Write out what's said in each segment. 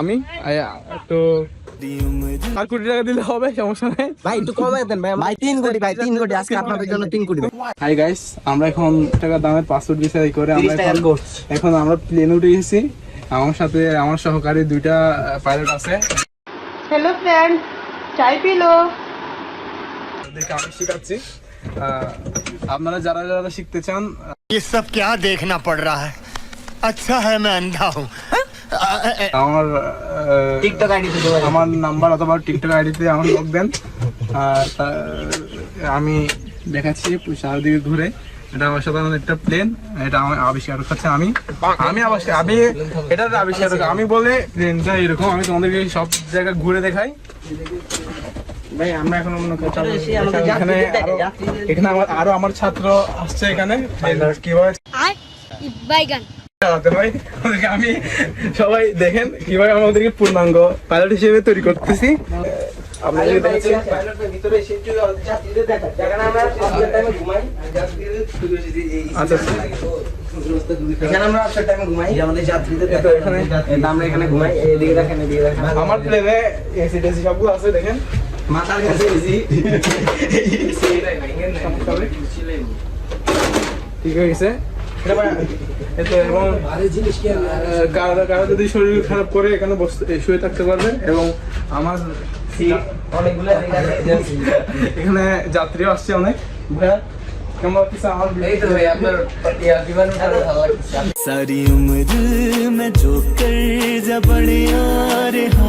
আমি তো আর কোটি টাকা দিলে হবে সমস্যা নেই ভাই একটু কমাই দেন ভাই ভাই তিন কোটি ভাই তিন কোটি আজকে আপনাদের জন্য তিন কোটি হাই গাইস আমরা এখন টাকা দামের বিচারি করে আমরা এখন আমরা প্লেন উঠে গেছি আমার সাথে আমার সহকারী দুইটা পাইলট আছে হ্যালো ফ্রেন্ড চাই পিলো আমি শিখাচ্ছি আপনারা যারা যারা শিখতে চান ये सब क्या देखना पड़ रहा है अच्छा है मैं अंधा हूँ আমার টিকটক আইডি তে যোগাযোগ আমার নাম্বার অথবা টিকটক আইডিতে আমার লোক দেন আর তা- আমি দেখাচ্ছি চারদিকে ঘুরে এটা অসাধারণ একটা প্লেন এটা আমার আবিষ্কার হচ্ছে আমি আমি আবিষ্কার আমি এটার আবিষ্কার আমি বলে প্লেনটা এরকম আমি তোমাদেরকে সব জায়গা ঘুরে দেখাই ভাই আমরা এখন এখানে এখানে আরও আমার ছাত্র আসছে এখানে। কীভাবে আমি সবাই দেখেন কীভাবে আমাদেরকে পূর্ণাঙ্গ পাইলট হিসেবে তৈরি করতেছি। আচ্ছা। আমার প্লেনে এসি টেসি সবগুলো আছে দেখেন। মাথার কাছে বেশি ঠিক হয়ে গেছে কারও কারও যদি শরীর খারাপ করে এখানে বসতে শুয়ে থাকতে পারবে এবং আমার এখানে যাত্রীও আসছে অনেক ভাইয়া सारी उम्र मैं जो कर जा बड़े आ रहा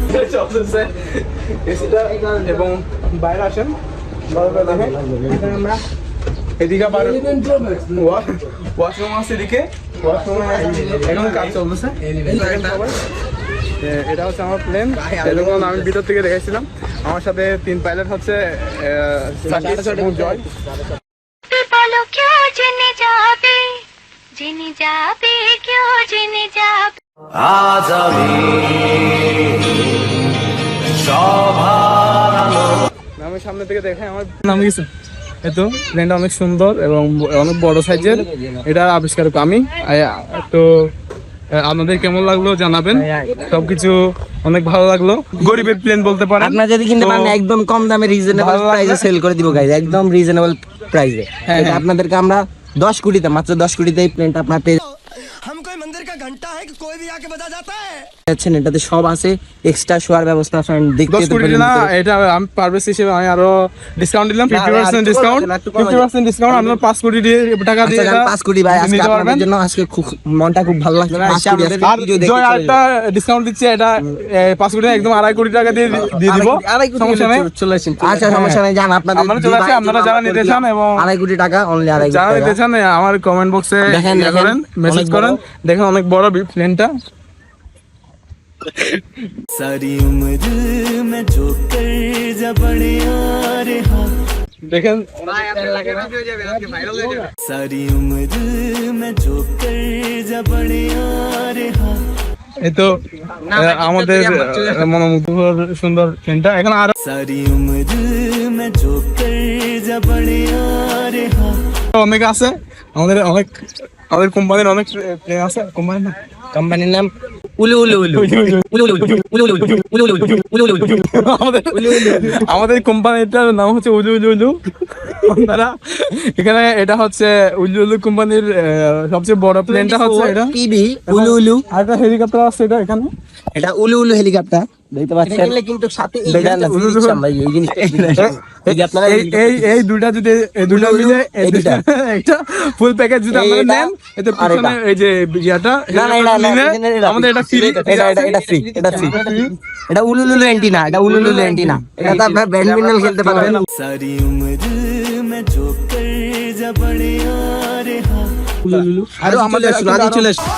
চলতেছে এসিটা এবং বাইরে আসেন। আমরা এদিকে আবার ওয়াশরুম আছে এদিকে? ওয়াশরুমে এখন কাজ চলতেছে এটা হচ্ছে আমার প্লেন এরকম আমি ভিতর থেকে দেখেছিলাম আমার সাথে তিন পাইলট হচ্ছে জয়। যাবে আমি সামনে থেকে দেখে আমার নাম এতো প্লেনটা অনেক সুন্দর এবং অনেক বড় সাইজের। এটা আবিষ্কারক আমি তো আপনাদের কেমন লাগল জানাবেন? সবকিছু অনেক ভালো লাগল। গরিবের প্লেন বলতে পারেন। আপনারা যদি কিনতে পারেন একদম কম দামে রিজনেবল প্রাইসে সেল করে দিব গাইজ একদম রিজনেবল প্রাইসে হ্যাঁ, হ্যাঁ। আপনাদেরকে আমরা দশ কোটিতে মাত্র দশ কোটিতে এই প্লেনটা আপনার পেয়ে মন্দির কা ঘণ্টা কোই ভি আকে বাজা জাতা এটাতে সব আছে। এক্সট্রা শোয়ার ব্যবস্থা দেখতে 10 কোটি না এটা আমি হিসেবে আমি আরও ডিসকাউন্ট দিলাম 50% ডিসকাউন্ট 50% ডিসকাউন্ট 5 কোটি দিয়ে টাকা আচ্ছা, দিয়ে 5 কোটি ভাই আজকে আপনাদের জন্য আজকে খুব মনটা খুব ভালো লাগছে। জয় ডিসকাউন্ট এটা 5 কোটি একদম 2.5 কোটি টাকা দিয়ে দিয়ে দিব। সমস্যা চলে আসেন আচ্ছা সমস্যা জান হ্যাঁ, আপনাদের আপনারা চলে আপনারা যারা নিতে চান এবং 2.5 কোটি টাকা অনলি 2.5 কোটি যারা নিতে চান আমার কমেন্ট বক্সে দেখেন করেন মেসেজ করেন। দেখেন অনেক বড় প্লেনটা এই তো আমাদের মনোমুগ্ধকর সুন্দর ট্রেনটা এখন আর অনেক আছে আমাদের অনেক আমাদের কোম্পানির অনেক প্লেন আছে কোম্পানির না কোম্পানির নাম উলু উলু উলু উলু উলু উলু উলু উলু উলু উলু উলু উলু আমাদের আমাদের কোম্পানিটার নাম হচ্ছে উলু উলু উলু আপনারা এখানে এটা হচ্ছে উলু উলু কোম্পানির সবচেয়ে বড় প্লেনটা হচ্ছে এটা। উলু উলু আরেকটা হেলিকপ্টার আছে এটা এখানে। এটা উলু উলু হেলিকপ্টার ফুল প্যাকেজ যদি ফ্রি এটা এটা অ্যান্টিনা এটা উলুলুলু অ্যান্টিনা ব্যাডমিন্টন খেলতে পারবেন। সারি আমাদের চলে আসছে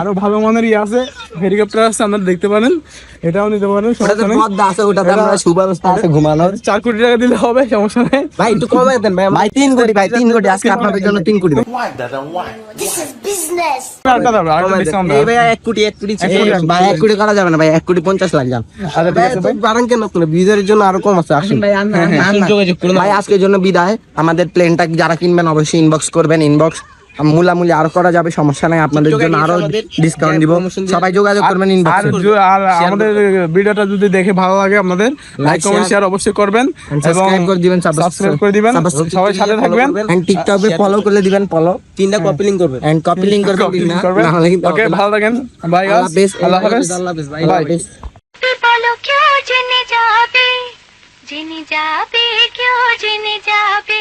আরও ভালো মানের ইয়ে আছে হেলিকপ্টার আছে আপনারা দেখতে পারেন। এটাও নিতে পারেন ওটাতে সমস্যা নেই। পদ্মা আছে ওটাতে আমরা সুব্যবস্থা আছে ঘুমানোর। চার কোটি টাকা দিলে হবে সমস্যা নেই। ভাই একটু কমাই দেন ভাই ভাই তিন কোটি ভাই তিন কোটি আজকে আপনাদের জন্য তিন কোটি। ভাই। আরেকটা দাও, আরেকটা কমাই দেন। discount এই দাও। ভাই এক কোটি কোটি এক কোটি, এক ভাই এক কোটি। করা যাবে না ভাই এক কোটি পঞ্চাশ লাখ যান। আচ্ছা, ঠিক আছে ভাই। বাড়ান কেন জন্য আরও কম আছে ভাই আজকের জন্য বিদায়। আমাদের প্লেনটা যারা কিনবেন অবশ্যই ইনবক্স করবেন ইনবক্স মূলামূলি আরও করা যাবে সমস্যা নাই আপনাদের জন্য আরও ডিসকাউন্ট দিব সবাই যোগাযোগ করবেন ইনবক্সে আর আমাদের ভিডিওটা যদি দেখে ভালো লাগে আপনাদের লাইক কমেন্ট শেয়ার অবশ্যই করবেন সাবস্ক্রাইব করে দিবেন সাবস্ক্রাইব করে দিবেন। সবাই সাথে থাকবেন। এন্ড টিকটকে ফলো করে দিবেন ফলো তিনটা হ্যাঁ। কপি লিংক করবেন। এন্ড কপি লিংক করবেন না হলে ওকে ভালো থাকেন। বাই গাইস আল্লাহ হাফেজ। বাই বাই পিপলো কেউ জেনে যাবে জেনে যাবে কেউ জেনে যাবে।